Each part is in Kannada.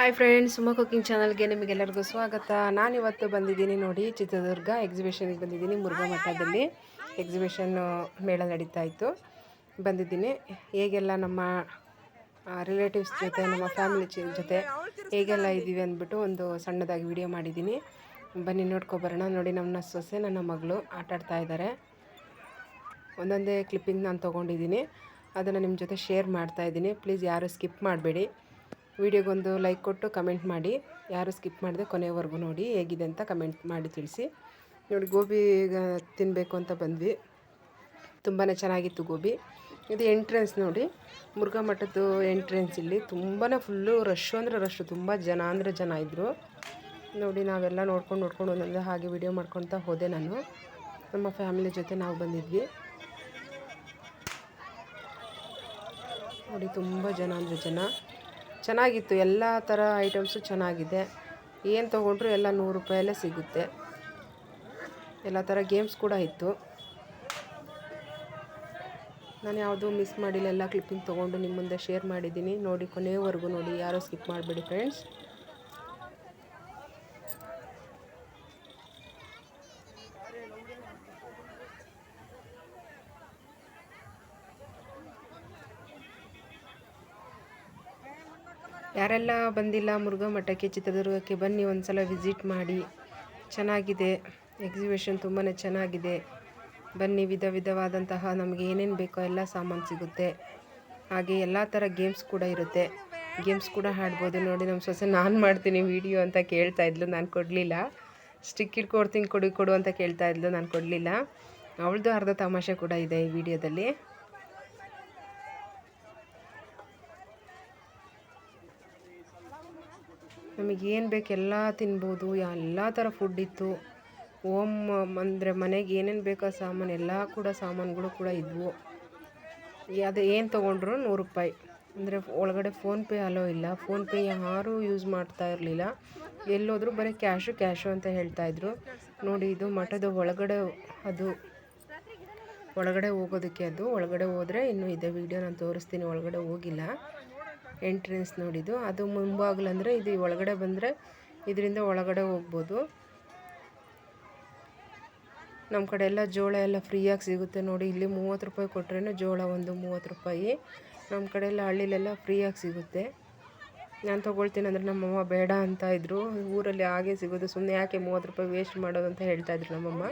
ಹಾಯ್ ಫ್ರೆಂಡ್ಸ್ ಸುಮ ಕುಕಿಂಗ್ ಚಾನಲ್ಗೆ ನಿಮಗೆಲ್ಲರಿಗೂ ಸ್ವಾಗತ. ನಾನಿವತ್ತು ಬಂದಿದ್ದೀನಿ ನೋಡಿ ಚಿತ್ರದುರ್ಗ ಎಕ್ಸಿಬಿಷನ್ಗೆ ಬಂದಿದ್ದೀನಿ, ಮುರುಘಾ ಮಠದಲ್ಲಿ ಎಕ್ಸಿಬಿಷನ್ ಮೇಳ ನಡೀತಾ ಇತ್ತು. ಬಂದಿದ್ದೀನಿ. ಹೇಗೆಲ್ಲ ನಮ್ಮ ರಿಲೇಟಿವ್ಸ್ ಜೊತೆ, ನಮ್ಮ ಫ್ಯಾಮಿಲಿ ಜೊತೆ ಹೇಗೆಲ್ಲ ಇದ್ದೀವಿ ಅಂದ್ಬಿಟ್ಟು ಒಂದು ಸಣ್ಣದಾಗಿ ವಿಡಿಯೋ ಮಾಡಿದ್ದೀನಿ. ಬನ್ನಿ ನೋಡ್ಕೊಬರೋಣ. ನೋಡಿ ನಮ್ಮ ಸೊಸೆ, ನನ್ನ ಮಗಳು ಆಟಾಡ್ತಾ ಇದ್ದಾರೆ. ಒಂದೊಂದೇ ಕ್ಲಿಪ್ಪಿಂಗ್ ನಾನು ತೊಗೊಂಡಿದ್ದೀನಿ. ಅದನ್ನು ನಿಮ್ಮ ಜೊತೆ ಶೇರ್ ಮಾಡ್ತಾ ಇದ್ದೀನಿ. ಪ್ಲೀಸ್ ಯಾರು ಸ್ಕಿಪ್ ಮಾಡಬೇಡಿ. ವಿಡಿಯೋಗೊಂದು ಲೈಕ್ ಕೊಟ್ಟು ಕಮೆಂಟ್ ಮಾಡಿ. ಯಾರು ಸ್ಕಿಪ್ ಮಾಡಿದೆ ಕೊನೆಯವರೆಗೂ ನೋಡಿ, ಹೇಗಿದೆ ಅಂತ ಕಮೆಂಟ್ ಮಾಡಿ ತಿಳಿಸಿ. ನೋಡಿ, ಗೋಬಿ ತಿನ್ನಬೇಕು ಅಂತ ಬಂದ್ವಿ. ತುಂಬಾ ಚೆನ್ನಾಗಿತ್ತು ಗೋಬಿ. ಇದು ಎಂಟ್ರೆನ್ಸ್ ನೋಡಿ. ಮುರುಘಾ ಮಠದ್ದು ಎಂಟ್ರೆನ್ಸ್ ಇಲ್ಲಿ. ತುಂಬಾ ಫುಲ್ಲು ರಶ್ಶು ಅಂದರೆ ರಶ್ಶು ತುಂಬ ಜನ ಅಂದರೆ ಜನ ಇದ್ದರು ನೋಡಿ, ನಾವೆಲ್ಲ ನೋಡ್ಕೊಂಡು ನೋಡ್ಕೊಂಡು ಒಂದೊಂದು ಹಾಗೆ ವಿಡಿಯೋ ಮಾಡ್ಕೊಳ್ತಾ ಹೋದೆ ನಾನು. ನಮ್ಮ ಫ್ಯಾಮಿಲಿ ಜೊತೆ ನಾವು ಬಂದಿದ್ವಿ. ನೋಡಿ, ತುಂಬ ಜನ ಅಂದರೆ ಜನ. ಚೆನ್ನಾಗಿತ್ತು. ಎಲ್ಲ ಥರ ಐಟಮ್ಸು ಚೆನ್ನಾಗಿದೆ. ಏನು ತೊಗೊಂಡ್ರು ಎಲ್ಲ ನೂರು ರೂಪಾಯಲ್ಲೇ ಸಿಗುತ್ತೆ. ಎಲ್ಲ ಥರ ಗೇಮ್ಸ್ ಕೂಡ ಇತ್ತು. ನಾನು ಯಾವುದೂ ಮಿಸ್ ಮಾಡಿಲ್ಲ. ಎಲ್ಲ ಕ್ಲಿಪ್ಪಿಂಗ್ ತೊಗೊಂಡು ನಿಮ್ಮ ಮುಂದೆ ಶೇರ್ ಮಾಡಿದ್ದೀನಿ. ನೋಡಿ ಕೊನೆಯವರೆಗೂ ನೋಡಿ. ಯಾರೂ ಸ್ಕಿಪ್ ಮಾಡಬೇಡಿ ಫ್ರೆಂಡ್ಸ್ ಯಾರೆಲ್ಲ ಬಂದಿಲ್ಲ ಮುರುಘಾ ಮಠಕ್ಕೆ, ಚಿತ್ರದುರ್ಗಕ್ಕೆ ಬನ್ನಿ ಒಂದು ಸಲ ವಿಸಿಟ್ ಮಾಡಿ. ಚೆನ್ನಾಗಿದೆ. ಎಕ್ಸಿಬಿಷನ್ ತುಂಬಾ ಚೆನ್ನಾಗಿದೆ. ಬನ್ನಿ, ವಿಧ ವಿಧವಾದಂತಹ ನಮಗೆ ಏನೇನು ಬೇಕೋ ಎಲ್ಲ ಸಾಮಾನು ಸಿಗುತ್ತೆ. ಹಾಗೆ ಎಲ್ಲ ಥರ ಗೇಮ್ಸ್ ಕೂಡ ಇರುತ್ತೆ. ಗೇಮ್ಸ್ ಕೂಡ ಆಡ್ಬೋದು. ನೋಡಿ ನಮ್ಮ ಸೊಸೆ, ನಾನು ಮಾಡ್ತೀನಿ ವೀಡಿಯೋ ಅಂತ ಕೇಳ್ತಾ ಇದ್ಲು. ನಾನು ಕೊಡಲಿಲ್ಲ. ಸ್ಟಿಕ್ ಇಟ್ಕೊಡ್ತೀನಿ ಕೊಡಿ, ಕೊಡು ಅಂತ ಕೇಳ್ತಾ ಇದ್ಲು. ನಾನು ಕೊಡಲಿಲ್ಲ. ಅವಳದು ಅರ್ಧ ತಮಾಷೆ ಕೂಡ ಇದೆ ಈ ವಿಡಿಯೋದಲ್ಲಿ ನಮಗೇನು ಬೇಕು ಎಲ್ಲ ತಿನ್ಬೋದು. ಎಲ್ಲ ಥರ ಫುಡ್ ಇತ್ತು. ಓಮ್, ಅಂದರೆ ಮನೆಗೆ ಏನೇನು ಬೇಕೋ ಸಾಮಾನು, ಎಲ್ಲ ಕೂಡ ಸಾಮಾನುಗಳು ಕೂಡ ಇದ್ವು. ಅದು ಏನು ತೊಗೊಂಡ್ರು ನೂರು ರೂಪಾಯಿ. ಅಂದರೆ ಒಳಗಡೆ ಫೋನ್ಪೇ ಅಲೋ ಇಲ್ಲ. ಫೋನ್ಪೇ ಯಾರೂ ಯೂಸ್ ಮಾಡ್ತಾ ಇರಲಿಲ್ಲ. ಎಲ್ಲೋದ್ರೂ ಬರೀ ಕ್ಯಾಶು ಕ್ಯಾಶು ಅಂತ ಹೇಳ್ತಾಯಿದ್ರು ನೋಡಿ ಇದು ಮಠದ ಒಳಗಡೆ ಅದು, ಒಳಗಡೆ ಹೋಗೋದಕ್ಕೆ ಅದು. ಒಳಗಡೆ ಹೋದರೆ ಇನ್ನೂ ಇದೆ ವೀಡಿಯೋ ನಾನು ತೋರಿಸ್ತೀನಿ. ಒಳಗಡೆ ಹೋಗಿಲ್ಲ. ಎಂಟ್ರೆನ್ಸ್ ನೋಡಿದ್ದು. ಅದು ಮುಂಭಾಗಲಂದರೆ ಇದು ಒಳಗಡೆ ಬಂದರೆ ಇದರಿಂದ ಒಳಗಡೆ ಹೋಗ್ಬೋದು. ನಮ್ಮ ಕಡೆ ಎಲ್ಲ ಜೋಳ ಎಲ್ಲ ಫ್ರೀಯಾಗಿ ಸಿಗುತ್ತೆ ನೋಡಿ. ಇಲ್ಲಿ ಮೂವತ್ತು ರೂಪಾಯಿ ಕೊಟ್ರೇನೆ ಜೋಳ ಒಂದು ಮೂವತ್ತು ರೂಪಾಯಿ. ನಮ್ಮ ಕಡೆ ಎಲ್ಲ ಹಳ್ಳಿಲೆಲ್ಲ ಫ್ರೀಯಾಗಿ ಸಿಗುತ್ತೆ. ನಾನು ತೊಗೊಳ್ತೀನಿ ಅಂದರೆ ನಮ್ಮಮ್ಮ ಬೇಡ ಅಂತ ಇದ್ದರು ಊರಲ್ಲಿ ಹಾಗೆ ಸಿಗೋದು. ಸುಮ್ಮನೆ ಯಾಕೆ ಮೂವತ್ತು ರೂಪಾಯಿ ವೇಸ್ಟ್ ಮಾಡೋದು ಅಂತ ಹೇಳ್ತಾ ಇದ್ರು ನಮ್ಮಮ್ಮ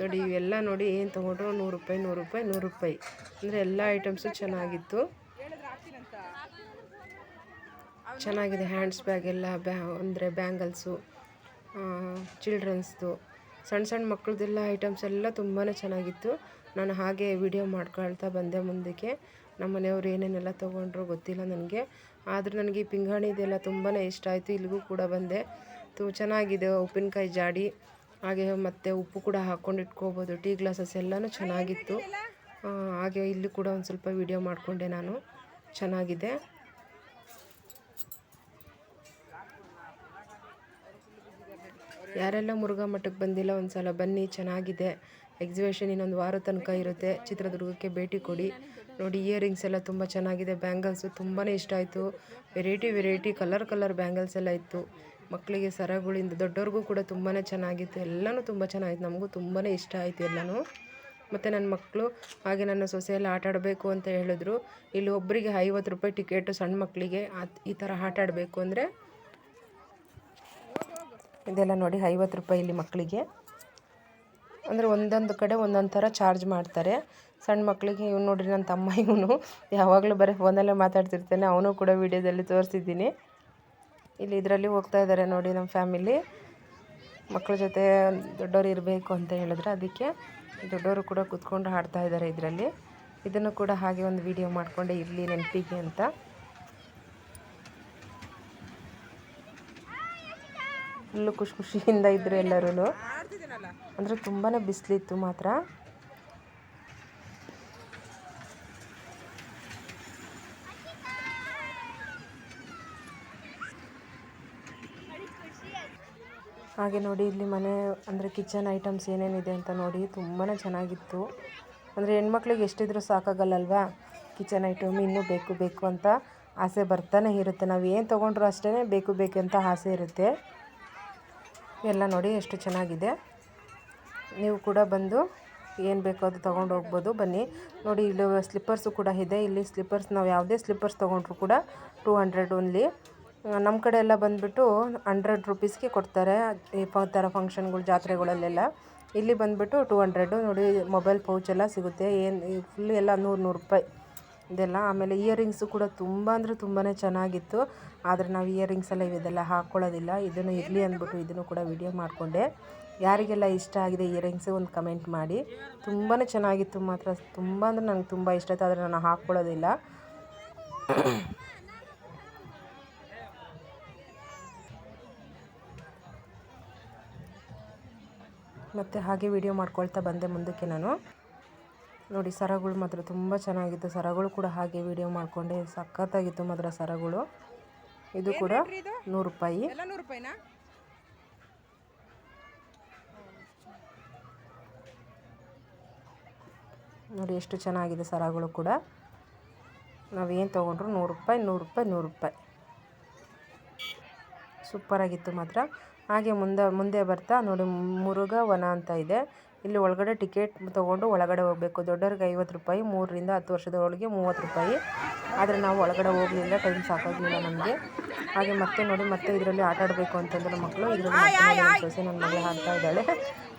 ನೋಡಿ, ಇವೆಲ್ಲ ನೋಡಿ ಏನು ತೊಗೊಂಡ್ರು? ನೂರು ರೂಪಾಯಿ ನೂರು ರೂಪಾಯಿ ನೂರು ರೂಪಾಯಿ. ಅಂದರೆ ಎಲ್ಲ ಐಟಮ್ಸು ಚೆನ್ನಾಗಿತ್ತು. ಚೆನ್ನಾಗಿದೆ ಹ್ಯಾಂಡ್ಸ್ ಬ್ಯಾಗ್ ಎಲ್ಲ, ಬ್ಯಾ, ಅಂದರೆ ಬ್ಯಾಂಗಲ್ಸು ಚಿಲ್ಡ್ರನ್ಸ್ದು ಸಣ್ಣ ಸಣ್ಣ ಮಕ್ಕಳದೆಲ್ಲ ಐಟಮ್ಸ್ ಎಲ್ಲ ತುಂಬಾ ಚೆನ್ನಾಗಿತ್ತು. ನಾನು ಹಾಗೆ ವಿಡಿಯೋ ಮಾಡ್ಕೊಳ್ತಾ ಬಂದೆ ಮುಂದಕ್ಕೆ. ನಮ್ಮ ಮನೆಯವ್ರು ಏನೇನೆಲ್ಲ ತೊಗೊಂಡ್ರು ಗೊತ್ತಿಲ್ಲ ನನಗೆ. ಆದರೂ ನನಗೆ ಈ ಪಿಂಗಾಣಿದೆಲ್ಲ ತುಂಬಾ ಇಷ್ಟ ಆಯಿತು. ಇಲ್ಲಿಗೂ ಕೂಡ ಬಂದೆ. ತು, ಚೆನ್ನಾಗಿದೆ ಉಪ್ಪಿನಕಾಯಿ ಜಾಡಿ. ಹಾಗೆ ಮತ್ತು ಉಪ್ಪು ಕೂಡ ಹಾಕ್ಕೊಂಡು ಇಟ್ಕೋಬೋದು. ಟೀ ಗ್ಲಾಸಸ್ ಎಲ್ಲನೂ ಚೆನ್ನಾಗಿತ್ತು. ಹಾಗೆ ಇಲ್ಲಿ ಕೂಡ ಒಂದು ಸ್ವಲ್ಪ ವಿಡಿಯೋ ಮಾಡಿಕೊಂಡೆ ನಾನು. ಚೆನ್ನಾಗಿದೆ. ಯಾರೆಲ್ಲ ಮುರುಘಾ ಮಠಕ್ಕೆ ಬಂದಿಲ್ಲ ಒಂದು ಸಲ ಬನ್ನಿ, ಚೆನ್ನಾಗಿದೆ. ಎಕ್ಸಿಬಿಷನ್ ಇನ್ನೊಂದು ವಾರ ತನಕ ಇರುತ್ತೆ. ಚಿತ್ರದುರ್ಗಕ್ಕೆ ಭೇಟಿ ಕೊಡಿ. ನೋಡಿ ಇಯರಿಂಗ್ಸ್ ಎಲ್ಲ ತುಂಬ ಚೆನ್ನಾಗಿದೆ. ಬ್ಯಾಂಗಲ್ಸು ತುಂಬಾ ಇಷ್ಟ ಆಯಿತು. Variety variety colour colour bangles ಎಲ್ಲ ಇತ್ತು. ಮಕ್ಕಳಿಗೆ ಸರಗಳಿಂದ, ದೊಡ್ಡವ್ರಿಗೂ ಕೂಡ ತುಂಬಾ ಚೆನ್ನಾಗಿತ್ತು. ಎಲ್ಲನೂ ತುಂಬ ಚೆನ್ನಾಗಿತ್ತು. ನಮಗೂ ತುಂಬಾ ಇಷ್ಟ ಆಯಿತು ಎಲ್ಲನೂ. ಮತ್ತು ನನ್ನ ಮಕ್ಕಳು ಹಾಗೆ ನನ್ನ ಸೊಸೆಯಲ್ಲಿ ಆಟ ಆಡಬೇಕು ಅಂತ ಹೇಳಿದ್ರು. ಇಲ್ಲಿ ಒಬ್ಬರಿಗೆ ಐವತ್ತು ರೂಪಾಯಿ ಟಿಕೆಟು ಸಣ್ಣ ಮಕ್ಕಳಿಗೆ. ಈ ಥರ ಆಟ ಆಡಬೇಕು ಅಂದರೆ ಇದೆಲ್ಲ ನೋಡಿ ಐವತ್ತು ರೂಪಾಯಿ ಇಲ್ಲಿ ಮಕ್ಕಳಿಗೆ. ಅಂದರೆ ಒಂದೊಂದು ಕಡೆ ಒಂದೊಂದು ಥರ ಚಾರ್ಜ್ ಮಾಡ್ತಾರೆ. ಸಣ್ಣ ಮಕ್ಕಳಿಗೆ ಇವ್ನು ನೋಡಿರಿ ನನ್ನ ತಮ್ಮ ಇವನು. ಯಾವಾಗಲೂ ಬರೀ ಫೋನಲ್ಲೇ ಮಾತಾಡ್ತಿರ್ತಾನೆ. ಅವನು ಕೂಡ ವೀಡಿಯೋದಲ್ಲಿ ತೋರಿಸಿದ್ದೀನಿ. ಇಲ್ಲಿ ಇದರಲ್ಲಿ ಹೋಗ್ತಾ ಇದ್ದಾರೆ ನೋಡಿ ನಮ್ಮ ಫ್ಯಾಮಿಲಿ. ಮಕ್ಕಳ ಜೊತೆ ದೊಡ್ಡವರು ಇರಬೇಕು ಅಂತ ಹೇಳಿದ್ರೆ ಅದಕ್ಕೆ ದೊಡ್ಡವರು ಕೂಡ ಕೂತ್ಕೊಂಡು ಹಾಡ್ತಾ ಇದ್ದಾರೆ ಇದರಲ್ಲಿ. ಇದನ್ನು ಕೂಡ ಹಾಗೆ ಒಂದು ವಿಡಿಯೋ ಮಾಡಿಕೊಂಡೆ ಇರಲಿ ನೆನಪಿಗೆ ಅಂತ. ಫುಲ್ಲು ಖುಷಿ ಖುಷಿಯಿಂದ ಇದ್ದರು ಎಲ್ಲರೂ ಅಂದರೆ ತುಂಬಾ ಬಿಸಿಲಿತ್ತು ಮಾತ್ರ. ಹಾಗೆ ನೋಡಿ ಇಲ್ಲಿ ಮನೆ, ಅಂದರೆ ಕಿಚನ್ ಐಟಮ್ಸ್ ಏನೇನಿದೆ ಅಂತ ನೋಡಿ ತುಂಬಾ ಚೆನ್ನಾಗಿತ್ತು. ಅಂದರೆ ಹೆಣ್ಮಕ್ಳಿಗೆ ಎಷ್ಟಿದ್ರೂ ಸಾಕಾಗಲ್ಲಲ್ವಾ? ಕಿಚನ್ ಐಟಮ್ ಇನ್ನೂ ಬೇಕು ಬೇಕು ಅಂತ ಆಸೆ ಬರ್ತಾನೆ ಇರುತ್ತೆ. ನಾವು ಏನು ತೊಗೊಂಡ್ರು ಅಷ್ಟೇ ಬೇಕು ಬೇಕು ಅಂತ ಆಸೆ ಇರುತ್ತೆ. ಎಲ್ಲ ನೋಡಿ ಎಷ್ಟು ಚೆನ್ನಾಗಿದೆ. ನೀವು ಕೂಡ ಬಂದು ಏನು ಬೇಕೋ ಅದು ತೊಗೊಂಡು ಹೋಗ್ಬೋದು. ಬನ್ನಿ. ನೋಡಿ, ಇಲ್ಲಿ ಸ್ಲಿಪ್ಪರ್ಸು ಕೂಡ ಇದೆ. ಇಲ್ಲಿ ಸ್ಲಿಪ್ಪರ್ಸ್ ನಾವು ಯಾವುದೇ ಸ್ಲಿಪ್ಪರ್ಸ್ ತೊಗೊಂಡ್ರು ಕೂಡ ಟೂ ಹಂಡ್ರೆಡ್ ಓನ್ಲಿ ನಮ್ಮ ಕಡೆ ಎಲ್ಲ ಬಂದುಬಿಟ್ಟು ಹಂಡ್ರೆಡ್ ರುಪೀಸ್ಗೆ ಕೊಡ್ತಾರೆ. ಈ ಥರ ಫಂಕ್ಷನ್ಗಳು ಜಾತ್ರೆಗಳಲ್ಲೆಲ್ಲ. ಇಲ್ಲಿ ಬಂದುಬಿಟ್ಟು ಟೂ ಹಂಡ್ರೆಡು ನೋಡಿ ಮೊಬೈಲ್ ಪೌಚ್ ಎಲ್ಲ ಸಿಗುತ್ತೆ. ಏನು ಫುಲ್ ಎಲ್ಲ ನೂರು ನೂರು ರೂಪಾಯಿ. ಇದೆಲ್ಲ. ಆಮೇಲೆ ಇಯರಿಂಗ್ಸು ಕೂಡ ತುಂಬ ಅಂದರೆ ತುಂಬಾ ಚೆನ್ನಾಗಿತ್ತು. ಆದರೆ ನಾವು ಇಯರಿಂಗ್ಸ್ ಎಲ್ಲ ಇದೆಲ್ಲ ಹಾಕ್ಕೊಳ್ಳೋದಿಲ್ಲ ಇದನ್ನು ಇರಲಿ ಅಂದ್ಬಿಟ್ಟು ಇದನ್ನು ಕೂಡ ವಿಡಿಯೋ ಮಾಡಿಕೊಂಡೆ. ಯಾರಿಗೆಲ್ಲ ಇಷ್ಟ ಆಗಿದೆ ಇಯರಿಂಗ್ಸ್ ಒಂದು ಕಮೆಂಟ್ ಮಾಡಿ. ತುಂಬಾ ಚೆನ್ನಾಗಿತ್ತು ಮಾತ್ರ. ತುಂಬ ಅಂದರೆ ನನಗೆ ತುಂಬ ಇಷ್ಟ ಆಯಿತು. ಆದರೆ ನಾನು ಹಾಕ್ಕೊಳ್ಳೋದಿಲ್ಲ ಮತ್ತು ಹಾಗೆ ವಿಡಿಯೋ ಮಾಡ್ಕೊಳ್ತಾ ಬಂದೆ ಮುಂದಕ್ಕೆ ನಾನು. ನೋಡಿ ಸರಗಳು ಮಾತ್ರ ತುಂಬ ಚೆನ್ನಾಗಿತ್ತು. ಸರಗಳು ಕೂಡ ಹಾಗೆ ವಿಡಿಯೋ ಮಾಡಿಕೊಂಡೆ. ಸಖತ್ತಾಗಿತ್ತು ಮಾತ್ರ ಸರಗಳು. ಇದು ಕೂಡ ನೂರು ರೂಪಾಯಿ. ನೋಡಿ ಎಷ್ಟು ಚೆನ್ನಾಗಿದೆ ಸರಗಳು ಕೂಡ. ನಾವೇನು ತೊಗೊಂಡ್ರು ನೂರು ರೂಪಾಯಿ ನೂರು ರೂಪಾಯಿ ನೂರು ರೂಪಾಯಿ. ಸೂಪರಾಗಿತ್ತು ಮಾತ್ರ. ಹಾಗೆ ಮುಂದೆ ಮುಂದೆ ಬರ್ತಾ ನೋಡಿ ಮುರುಘ ವನ ಅಂತ ಇದೆ. ಇಲ್ಲಿ ಒಳಗಡೆ ಟಿಕೆಟ್ ತೊಗೊಂಡು ಒಳಗಡೆ ಹೋಗಬೇಕು. ದೊಡ್ಡವ್ರಿಗೆ ಐವತ್ತು ರೂಪಾಯಿ ಮೂರರಿಂದ ಹತ್ತು ವರ್ಷದೊಳಗೆ ಮೂವತ್ತು ರೂಪಾಯಿ. ಆದರೆ ನಾವು ಒಳಗಡೆ ಹೋಗಲಿಲ್ಲ ಟೈಮ್ ಸಾಕಾಗಲಿಲ್ಲ ನಮಗೆ. ಹಾಗೆ ಮತ್ತೆ ನೋಡಿ ಮತ್ತೆ ಇದರಲ್ಲಿ ಆಟ ಆಡಬೇಕು ಅಂತಂದ್ರೆ ಮಕ್ಕಳು ಇದರಲ್ಲಿ ಸೊಸೆ ನನ್ನ ಮಗಳು ಆಡ್ತಾ ಇದ್ದಾಳೆ.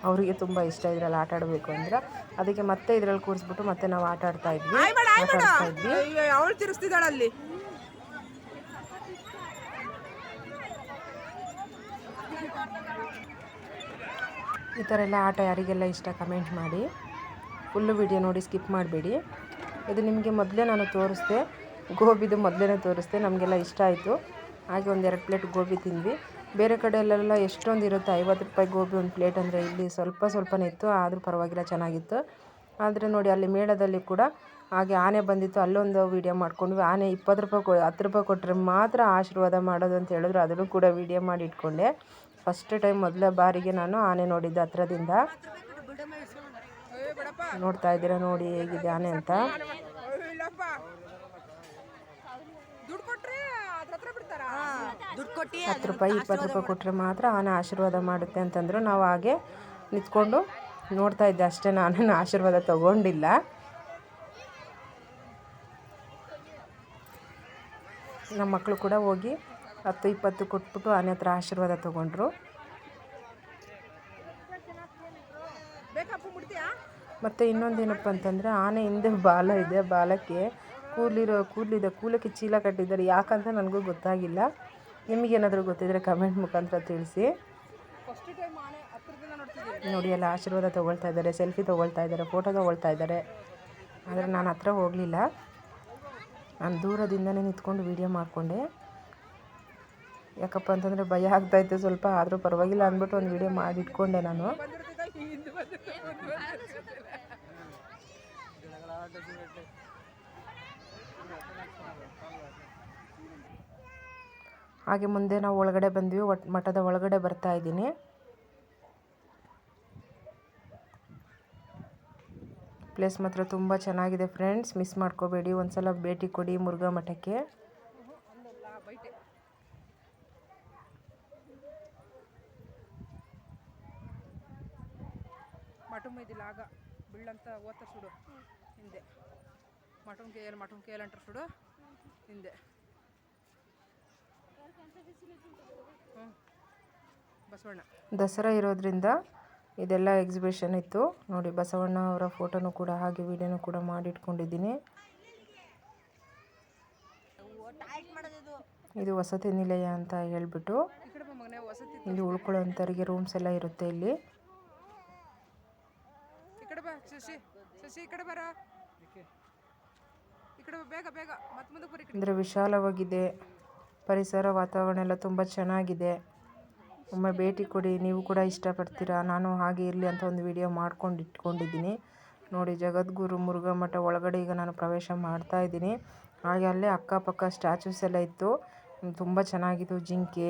ಅವರಿಗೆ ತುಂಬ ಇಷ್ಟ ಇದರಲ್ಲಿ ಆಟ ಆಡಬೇಕು ಅಂದ್ರೆ. ಅದಕ್ಕೆ ಮತ್ತೆ ಇದರಲ್ಲಿ ಕೂರಿಸ್ಬಿಟ್ಟು ಮತ್ತೆ ನಾವು ಆಟ ಆಡ್ತಾ ಇದ್ವಿ. ಆಟ ಆಡ್ತಾ ಇದ್ವಿ. ಅವಳು ತಿರ್ಸ್ತಿದ್ದಾಳ ಈ ಥರ ಎಲ್ಲ ಆಟ ಯಾರಿಗೆಲ್ಲ ಇಷ್ಟ ಕಮೆಂಟ್ ಮಾಡಿ. ಫುಲ್ಲು ವಿಡಿಯೋ ನೋಡಿ ಸ್ಕಿಪ್ ಮಾಡಬೇಡಿ. ಇದು ನಿಮಗೆ ಮೊದಲೇ ನಾನು ತೋರಿಸ್ದೆ. ಗೋಬಿದು ಮೊದಲೇ ತೋರಿಸ್ದೆ. ನಮಗೆಲ್ಲ ಇಷ್ಟ ಆಯಿತು. ಹಾಗೆ ಒಂದೆರಡು ಪ್ಲೇಟ್ ಗೋಬಿ ತಿಂದ್ವಿ. ಬೇರೆ ಕಡೆಯಲ್ಲೆಲ್ಲ ಎಷ್ಟೊಂದು ಇರುತ್ತೆ. ಐವತ್ತು ರೂಪಾಯಿ ಗೋಬಿ ಒಂದು ಪ್ಲೇಟ್ ಅಂದರೆ ಇಲ್ಲಿ ಸ್ವಲ್ಪ ಸ್ವಲ್ಪನೇ ಇತ್ತು. ಆದರೂ ಪರವಾಗಿಲ್ಲ, ಚೆನ್ನಾಗಿತ್ತು. ಆದರೆ ನೋಡಿ, ಅಲ್ಲಿ ಮೇಳದಲ್ಲಿ ಕೂಡ ಹಾಗೆ ಆನೆ ಬಂದಿತ್ತು. ಅಲ್ಲೊಂದು ವೀಡಿಯೋ ಮಾಡ್ಕೊಂಡ್ವಿ ಆನೆ ಇಪ್ಪತ್ತು ರೂಪಾಯಿ ಕೊ ಹತ್ತು ರೂಪಾಯಿ ಕೊಟ್ಟರೆ ಮಾತ್ರ ಆಶೀರ್ವಾದ ಮಾಡೋದು ಅಂತ ಹೇಳಿದ್ರು. ಅದನ್ನು ಕೂಡ ವೀಡಿಯೋ ಮಾಡಿ ಇಟ್ಕೊಂಡೆ. ಫಸ್ಟ್ ಟೈಮ್ ಮೊದಲ ಬಾರಿಗೆ ನಾನು ಆನೆ ನೋಡಿದ್ದು ಹತ್ರದಿಂದ. ನೋಡ್ತಾ ಇದ್ದೀರಾ ನೋಡಿ ಹೇಗಿದೆ ಆನೆ ಅಂತ. ಹತ್ತು ರೂಪಾಯಿ ಇಪ್ಪತ್ತು ರೂಪಾಯಿ ಕೊಟ್ಟರೆ ಮಾತ್ರ ಆನೆ ಆಶೀರ್ವಾದ ಮಾಡುತ್ತೆ ಅಂತಂದರು ನಾವು ಹಾಗೆ ನಿಂತ್ಕೊಂಡು ನೋಡ್ತಾ ಇದ್ದೆ ಅಷ್ಟೇ ನಾನು ಆಶೀರ್ವಾದ ತಗೊಂಡಿಲ್ಲ. ನಮ್ಮ ಮಕ್ಕಳು ಕೂಡ ಹೋಗಿ ಹತ್ತು ಇಪ್ಪತ್ತು ಕೊಟ್ಬಿಟ್ಟು ಆನೆ ಹತ್ರ ಆಶೀರ್ವಾದ ತೊಗೊಂಡ್ರು. ಮತ್ತು ಇನ್ನೊಂದು ಮತ್ತು ಇನ್ನೊಂದೇನಪ್ಪ ಅಂತಂದರೆ ಆನೆ ಹಿಂದೆ ಬಾಲ ಇದೆ, ಬಾಲಕ್ಕೆ ಕೂಲಿರೋ ಕೂಲಿದೆ ಕೂಲಕ್ಕೆ ಚೀಲ ಕಟ್ಟಿದ್ದಾರೆ. ಯಾಕಂತ ನನಗೂ ಗೊತ್ತಾಗಿಲ್ಲ. ನಿಮಗೇನಾದರೂ ಗೊತ್ತಿದ್ದರೆ ಕಮೆಂಟ್ ಮುಖಾಂತರ ತಿಳಿಸಿ. ನೋಡಿ, ಎಲ್ಲ ಆಶೀರ್ವಾದ ತೊಗೊಳ್ತಾ ಇದ್ದಾರೆ ಸೆಲ್ಫಿ ತೊಗೊಳ್ತಾ ಇದ್ದಾರೆ ಫೋಟೋ ತೊಗೊಳ್ತಾ ಇದ್ದಾರೆ. ಆದರೆ ನಾನು ಹತ್ರ ಹೋಗಲಿಲ್ಲ. ನಾನು ದೂರದಿಂದನೇ ನಿಂತ್ಕೊಂಡು ವೀಡಿಯೋ ಮಾಡಿಕೊಂಡೆ. ಯಾಕಪ್ಪ ಅಂತಂದರೆ ಭಯ ಆಗ್ತಾಯಿತ್ತು ಸ್ವಲ್ಪ ಆದರೂ ಪರವಾಗಿಲ್ಲ ಅಂದ್ಬಿಟ್ಟು ಒಂದು ವಿಡಿಯೋ ಮಾಡಿ ಇಟ್ಕೊಂಡೆ ನಾನು. ಹಾಗೆ ಮುಂದೆ ನಾವು ಒಳಗಡೆ ಬಂದ್ವಿ ಮಠದ ಒಳಗಡೆ ಬರ್ತಾ ಇದ್ದೀನಿ. ಪ್ಲೇಸ್ ಮಾತ್ರ ತುಂಬ ಚೆನ್ನಾಗಿದೆ ಫ್ರೆಂಡ್ಸ್ ಮಿಸ್ ಮಾಡ್ಕೋಬೇಡಿ, ಒಂದ್ಸಲ ಭೇಟಿ ಕೊಡಿ ಮುರುಘಾ ಮಠಕ್ಕೆ. ಮಟುಮ್ ಇದಿಲ್ಲ ಆಗ ಓದ್ತಾ ಸುಡು. ಹಿಂದೆ. ಮಟುಮ್ ಕೇಲ್ ಮಟುಮ್ ಕೇಲ್ ಅಂటారు ಸುಡು. ಹಿಂದೆ. ಬಸವಣ್ಣ. ದಸರಾ ಇರೋದ್ರಿಂದ ಇದೆಲ್ಲ ಎಕ್ಸಿಬಿಷನ್ ಇತ್ತು. ನೋಡಿ ಬಸವಣ್ಣ ಅವರ ಫೋಟೋನು ಕೂಡ ಹಾಗೆ ವಿಡಿಯೋನು ಕೂಡ ಮಾಡಿಟ್ಕೊಂಡಿದ್ದೀನಿ. ಇದು ವಸತಿ ನಿಲಯ ಅಂತ ಹೇಳ್ಬಿಟ್ಟು ಇಲ್ಲಿ ಉಳ್ಕೊಳ್ಳೋಂಥವ್ರಿಗೆ ರೂಮ್ಸ್ ಎಲ್ಲ ಇರುತ್ತೆ ಇಲ್ಲಿ. ಶಶಿ ಶಶಿ ಈ ಕಡೆ ಬರೋ. ಈ ಕಡೆ ಮತ್ತೆ ಮುಂದಕ್ಕೆ ಬರೀ ಅಂದರೆ ವಿಶಾಲವಾಗಿದೆ. ಪರಿಸರ ವಾತಾವರಣ ಎಲ್ಲ ತುಂಬ ಚೆನ್ನಾಗಿದೆ. ಒಮ್ಮೆ ಭೇಟಿ ಕೊಡಿ, ನೀವು ಕೂಡ ಇಷ್ಟಪಡ್ತೀರಾ? ನಾನು ಹಾಗೆ ಇರಲಿ ಅಂತ ಒಂದು ವಿಡಿಯೋ ಮಾಡ್ಕೊಂಡು ಇಟ್ಕೊಂಡಿದ್ದೀನಿ. ನೋಡಿ, ಜಗದ್ಗುರು ಮುರುಘಾ ಮಠ ಒಳಗಡೆ ಈಗ ನಾನು ಪ್ರವೇಶ ಮಾಡ್ತಾ ಇದ್ದೀನಿ. ಹಾಗೆ ಅಲ್ಲೇ ಅಕ್ಕಪಕ್ಕ ಸ್ಟ್ಯಾಚ್ಯೂಸ್ ಎಲ್ಲ ಇತ್ತು. ತುಂಬ ಚೆನ್ನಾಗಿತ್ತು, ಜಿಂಕೆ,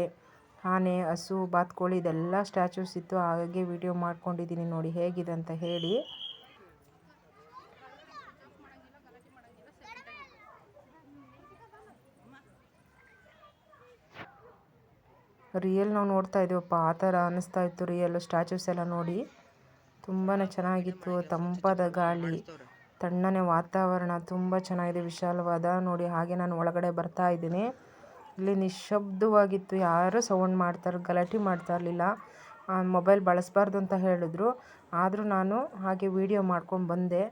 ಆನೆ, ಹಸು, ಬಾತ್ಕೋಳಿ, ಇದೆಲ್ಲ ಸ್ಟ್ಯಾಚ್ಯೂಸ್ ಇತ್ತು. ಹಾಗೆ ವಿಡಿಯೋ ಮಾಡ್ಕೊಂಡಿದ್ದೀನಿ ನೋಡಿ, ಹೇಗಿದೆ ಅಂತ ಹೇಳಿ. ರಿಯಲ್ ನಾವು ನೋಡ್ತಾ ಇದ್ದೀವಪ್ಪ ಆ ಥರ ಅನ್ನಿಸ್ತಾ ಇತ್ತು ರಿಯಲ್ ಸ್ಟ್ಯಾಚುಸ್ ಎಲ್ಲ ನೋಡಿ ತುಂಬಾ ಚೆನ್ನಾಗಿತ್ತು. ತಂಪಾದ ಗಾಳಿ, ತಣ್ಣನೆ ವಾತಾವರಣ, ತುಂಬ ಚೆನ್ನಾಗಿದೆ ವಿಶಾಲವಾದ. ನೋಡಿ ಹಾಗೆ ನಾನು ಒಳಗಡೆ ಬರ್ತಾ ಇದ್ದೀನಿ. ಇಲ್ಲಿ ನಿಶಬ್ದವಾಗಿತ್ತು ಯಾರೂ ಸೌಂಡ್ ಮಾಡ್ತಾರೆ ಗಲಾಟೆ ಮಾಡ್ತಾ ಇರಲಿಲ್ಲ. ಮೊಬೈಲ್ ಬಳಸಬಾರ್ದು ಅಂತ ಹೇಳಿದ್ರು. ಆದರೂ ನಾನು ಹಾಗೆ ವೀಡಿಯೋ ಮಾಡ್ಕೊಂಡು ಬಂದೆ.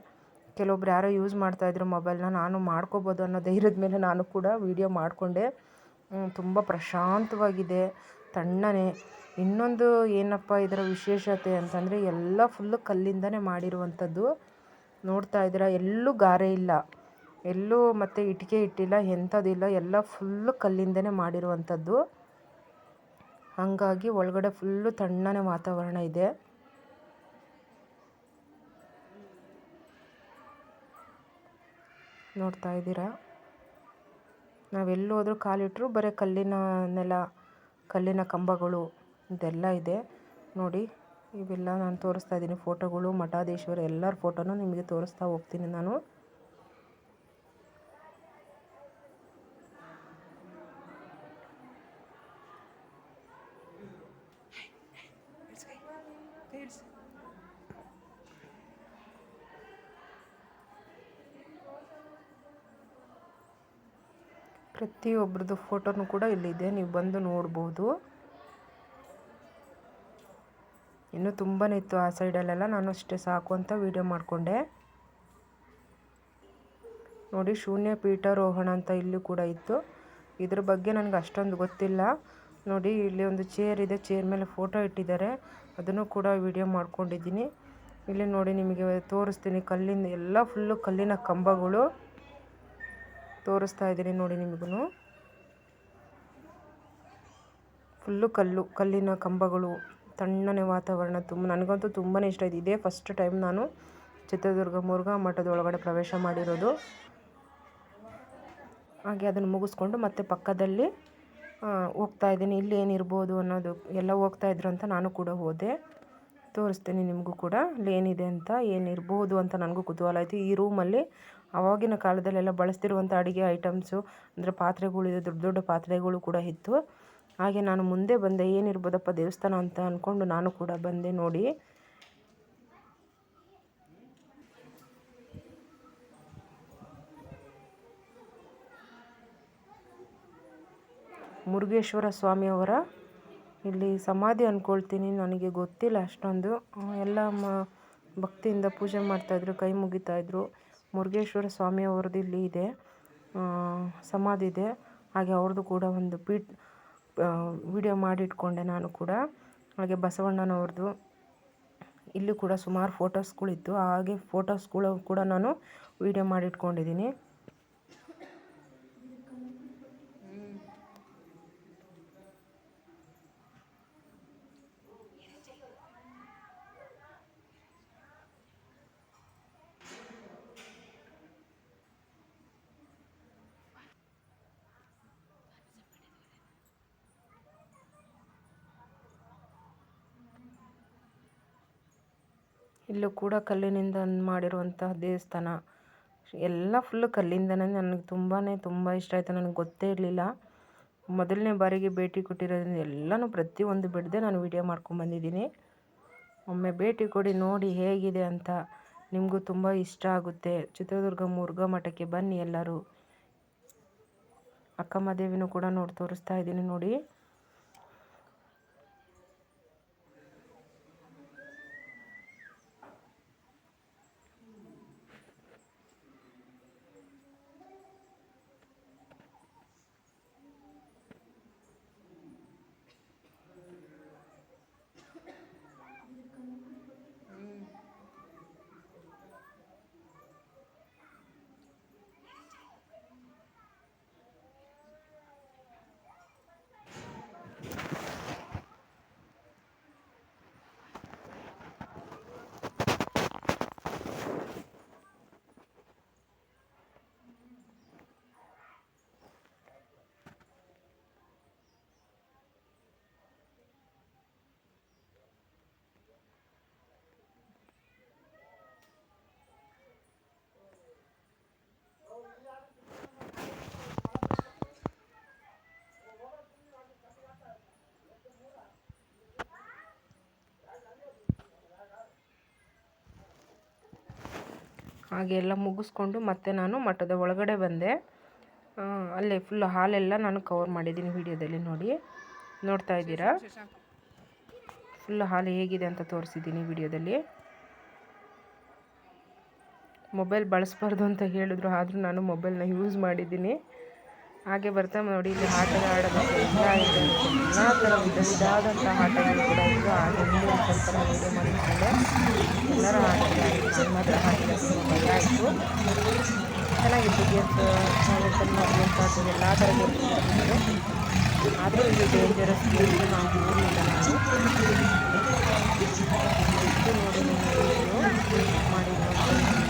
ಕೆಲವೊಬ್ರು ಯಾರೋ ಯೂಸ್ ಮಾಡ್ತಾಯಿದ್ರು ಮೊಬೈಲ್ನ ನಾನು ಮಾಡ್ಕೋಬೋದು ಅನ್ನೋ ಧೈರ್ಯದ ಮೇಲೆ ನಾನು ಕೂಡ ವೀಡಿಯೋ ಮಾಡಿಕೊಂಡೆ. ತುಂಬ ಪ್ರಶಾಂತವಾಗಿದೆ. ತಣ್ಣನೆ. ಇನ್ನೊಂದು ಏನಪ್ಪ ಇದರ ವಿಶೇಷತೆ ಅಂತಂದರೆ ಎಲ್ಲ ಫುಲ್ಲು ಕಲ್ಲಿಂದನೇ ಮಾಡಿರುವಂಥದ್ದು. ನೋಡ್ತಾ ಇದ್ದೀರಾ? ಎಲ್ಲೂ ಗಾರೆ ಇಲ್ಲ. ಎಲ್ಲೂ ಮತ್ತು ಇಟ್ಟಿಗೆ ಇಟ್ಟಿಲ್ಲ ಎಂಥದ್ದಿಲ್ಲ ಎಲ್ಲ ಫುಲ್ಲು ಕಲ್ಲಿಂದನೇ ಮಾಡಿರುವಂಥದ್ದು. ಹಾಗಾಗಿ ಒಳಗಡೆ ಫುಲ್ಲು ತಣ್ಣನೆ ವಾತಾವರಣ ಇದೆ. ನೋಡ್ತಾ ಇದ್ದೀರಾ? ನಾವೆಲ್ಲಿ ಹೋದ್ರೂ ಕಾಲಿಟ್ಟರು ಬರೀ ಕಲ್ಲಿನ ನೆಲ, ಕಲ್ಲಿನ ಕಂಬಗಳು ಇದೆಲ್ಲ ಇದೆ. ನೋಡಿ, ಇವೆಲ್ಲ ನಾನು ತೋರಿಸ್ತಾ ಇದ್ದೀನಿ. ಫೋಟೋಗಳು, ಮಠಾಧೀಶ್ವರ ಎಲ್ಲರ ಫೋಟೋನು ನಿಮಗೆ ತೋರಿಸ್ತಾ ಹೋಗ್ತೀನಿ ನಾನು. ಪ್ರತಿಯೊಬ್ಬರದ್ದು ಫೋಟೋನು ಕೂಡ ಇಲ್ಲಿದೆ, ನೀವು ಬಂದು ನೋಡ್ಬೋದು. ಇನ್ನೂ ತುಂಬಾ ಇತ್ತು ಆ ಸೈಡಲ್ಲೆಲ್ಲ, ನಾನು ಅಷ್ಟೇ ಸಾಕು ಅಂತ ವೀಡಿಯೋ ಮಾಡಿಕೊಂಡೆ. ನೋಡಿ, ಶೂನ್ಯ ಪೀಠಾರೋಹಣ ಅಂತ ಇಲ್ಲಿ ಕೂಡ ಇತ್ತು. ಇದ್ರ ಬಗ್ಗೆ ನನಗೆ ಅಷ್ಟೊಂದು ಗೊತ್ತಿಲ್ಲ. ನೋಡಿ, ಇಲ್ಲಿ ಒಂದು ಚೇರ್ ಇದೆ, ಚೇರ್ ಮೇಲೆ ಫೋಟೋ ಇಟ್ಟಿದ್ದಾರೆ. ಅದನ್ನು ಕೂಡ ವಿಡಿಯೋ ಮಾಡ್ಕೊಂಡಿದ್ದೀನಿ. ಇಲ್ಲಿ ನೋಡಿ, ನಿಮಗೆ ತೋರಿಸ್ತೀನಿ ಕಲ್ಲಿಂದ, ಎಲ್ಲ ಫುಲ್ಲು ಕಲ್ಲಿನ ಕಂಬಗಳು. ತೋರಿಸ್ತಾ ಇದ್ದೀನಿ ನೋಡಿ ನಿಮಗೂ ಫುಲ್ಲು ಕಲ್ಲು, ಕಲ್ಲಿನ ಕಂಬಗಳು, ತಣ್ಣನೆ ವಾತಾವರಣ ತುಂಬ, ನನಗಂತೂ ತುಂಬಾ ಇಷ್ಟ ಆಯಿತು. ಇದೇ ಫಸ್ಟ್ ಟೈಮ್ ನಾನು ಚಿತ್ರದುರ್ಗ ಮುರುಘಾ ಮಠದ ಒಳಗಡೆ ಪ್ರವೇಶ ಮಾಡಿರೋದು. ಹಾಗೆ ಅದನ್ನು ಮುಗಿಸ್ಕೊಂಡು ಮತ್ತೆ ಪಕ್ಕದಲ್ಲಿ ಹೋಗ್ತಾ ಇದ್ದೀನಿ. ಇಲ್ಲಿ ಏನಿರ್ಬೋದು ಅನ್ನೋದು ಎಲ್ಲ ಹೋಗ್ತಾ ಇದ್ರು ಅಂತ ನಾನು ಕೂಡ ಹೋದೆ. ತೋರಿಸ್ತೀನಿ ನಿಮಗೂ ಕೂಡ. ಅಲ್ಲಿ ಏನಿದೆ ಅಂತ ಏನಿರ್ಬೋದು ಅಂತ ನನಗೂ ಕುತೂಹಲ ಆಯಿತು. ಈ ರೂಮಲ್ಲಿ ಆವಾಗಿನ ಕಾಲದಲ್ಲೆಲ್ಲ ಬಳಸ್ತಿರುವಂಥ ಅಡುಗೆ ಐಟಮ್ಸು ಅಂದರೆ ಪಾತ್ರೆಗಳು ದೊಡ್ಡ ದೊಡ್ಡ ಪಾತ್ರೆಗಳು ಕೂಡ ಇತ್ತು. ಹಾಗೆ ನಾನು ಮುಂದೆ ಬಂದೆ, ಏನಿರ್ಬೋದಪ್ಪ ದೇವಸ್ಥಾನ ಅಂತ ಅಂದ್ಕೊಂಡು ನಾನು ಕೂಡ ಬಂದೆ ನೋಡಿ. ಮುರುಗೇಶ್ವರ ಸ್ವಾಮಿಯವರ ಇಲ್ಲಿ ಸಮಾಧಿ ಅಂದ್ಕೊಳ್ತೀನಿ ನನಗೆ ಗೊತ್ತಿಲ್ಲ ಅಷ್ಟೊಂದು. ಎಲ್ಲ ಮ, ಭಕ್ತಿಯಿಂದ ಪೂಜೆ ಮಾಡ್ತಾಯಿದ್ರು ಕೈ ಮುಗಿತಾಯಿದ್ರು ಮುರುಗೇಶ್ವರ ಸ್ವಾಮಿಯವ್ರದ್ದು ಇಲ್ಲಿ ಇದೆ ಸಮಾಧಿ ಇದೆ. ಹಾಗೆ ಅವ್ರದ್ದು ಕೂಡ ಒಂದು ಪೀಠ ವಿಡಿಯೋ ಮಾಡಿಟ್ಕೊಂಡೆ ನಾನು ಕೂಡ. ಹಾಗೆ ಬಸವಣ್ಣನವ್ರದ್ದು ಇಲ್ಲೂ ಕೂಡ ಸುಮಾರು ಫೋಟೋಸ್ಗಳಿತ್ತು ಹಾಗೆ ಫೋಟೋಸ್ಗಳು ಕೂಡ ನಾನು ವಿಡಿಯೋ ಮಾಡಿಟ್ಕೊಂಡಿದ್ದೀನಿ. ಇಲ್ಲೂ ಕೂಡ ಕಲ್ಲಿನಿಂದ ಮಾಡಿರುವಂತಹ ದೇವಸ್ಥಾನ. ಎಲ್ಲ ಫುಲ್ಲು ಕಲ್ಲಿಂದನೇ ನನಗೆ ತುಂಬಾ ತುಂಬ ಇಷ್ಟ ಆಯಿತು. ನನಗೆ ಗೊತ್ತೇ ಇರಲಿಲ್ಲ. ಮೊದಲನೇ ಬಾರಿಗೆ ಭೇಟಿ ಕೊಟ್ಟಿರೋದ್ರಿಂದ ಎಲ್ಲನೂ ಪ್ರತಿಯೊಂದು ಬಿಡದೆ ನಾನು ವಿಡಿಯೋ ಮಾಡ್ಕೊಂಡು ಬಂದಿದ್ದೀನಿ. ಒಮ್ಮೆ ಭೇಟಿ ಕೊಡಿ, ನೋಡಿ ಹೇಗಿದೆ ಅಂತ ನಿಮಗೂ ತುಂಬ ಇಷ್ಟ ಆಗುತ್ತೆ. ಚಿತ್ರದುರ್ಗ ಮುರುಘಾ ಮಠಕ್ಕೆ ಬನ್ನಿ ಎಲ್ಲರೂ. ಅಕ್ಕಮ್ಮ ದೇವಿನೂ ಕೂಡ ನೋಡಿ ತೋರಿಸ್ತಾ ಇದ್ದೀನಿ ನೋಡಿ. ಹಾಗೆ ಎಲ್ಲ ಮುಗಿಸ್ಕೊಂಡು ಮತ್ತೆ ನಾನು ಮಠದ ಒಳಗಡೆ ಬಂದೆ. ಅಲ್ಲೇ ಫುಲ್ ಹಾಲೆಲ್ಲ ನಾನು ಕವರ್ ಮಾಡಿದ್ದೀನಿ ವಿಡಿಯೋದಲ್ಲಿ ನೋಡಿ. ನೋಡ್ತಾ ಇದ್ದೀರಾ? ಫುಲ್ ಹಾಲು ಹೇಗಿದೆ ಅಂತ ತೋರಿಸಿದ್ದೀನಿ ವಿಡಿಯೋದಲ್ಲಿ ಮೊಬೈಲ್ ಬಳಸ್ಬಾರ್ದು ಅಂತ ಹೇಳಿದ್ರು, ಆದರೂ ನಾನು ಮೊಬೈಲ್ನ ಯೂಸ್ ಮಾಡಿದ್ದೀನಿ. ಹಾಗೆ ಬರ್ತಾ ನೋಡಿ, ಇಲ್ಲಿ ಆಟದ ಆಡೋದಕ್ಕೆ ಎಲ್ಲ ಇದೆ. ಎಲ್ಲ ಥರ ವಿಧ ವಿಧವಾದಂಥ ಆಟಗಳು ಕೂಡ ಇದ್ದು, ಹಾಗೆ ಇಲ್ಲಿ ಒಂದು ಸ್ವಲ್ಪ ವೀಡಿಯೋ ಮಾಡಿಕೊಂಡೆ ಎಲ್ಲರೂ ಆಟಗಳು ನಾನು ಮಾತ್ರ ತುಂಬ ಆಯಿತು. ಚೆನ್ನಾಗಿತ್ತು. ಗೇಮ್ಸ್ ಗೇಮ್ಸ್ ಆಡ್ತೀವಿ ಎಲ್ಲ ಥರ ಗೇಮ್ಸ್ ಆದರೂ ಇದು ಡೇಂಜರಸ್ ಗೇಮ್ಸ್ ನಾವು ನೋಡಲಿಲ್ಲ ನಾನು ನೋಡಿ ನಾನು ವಿಡಿಯೋ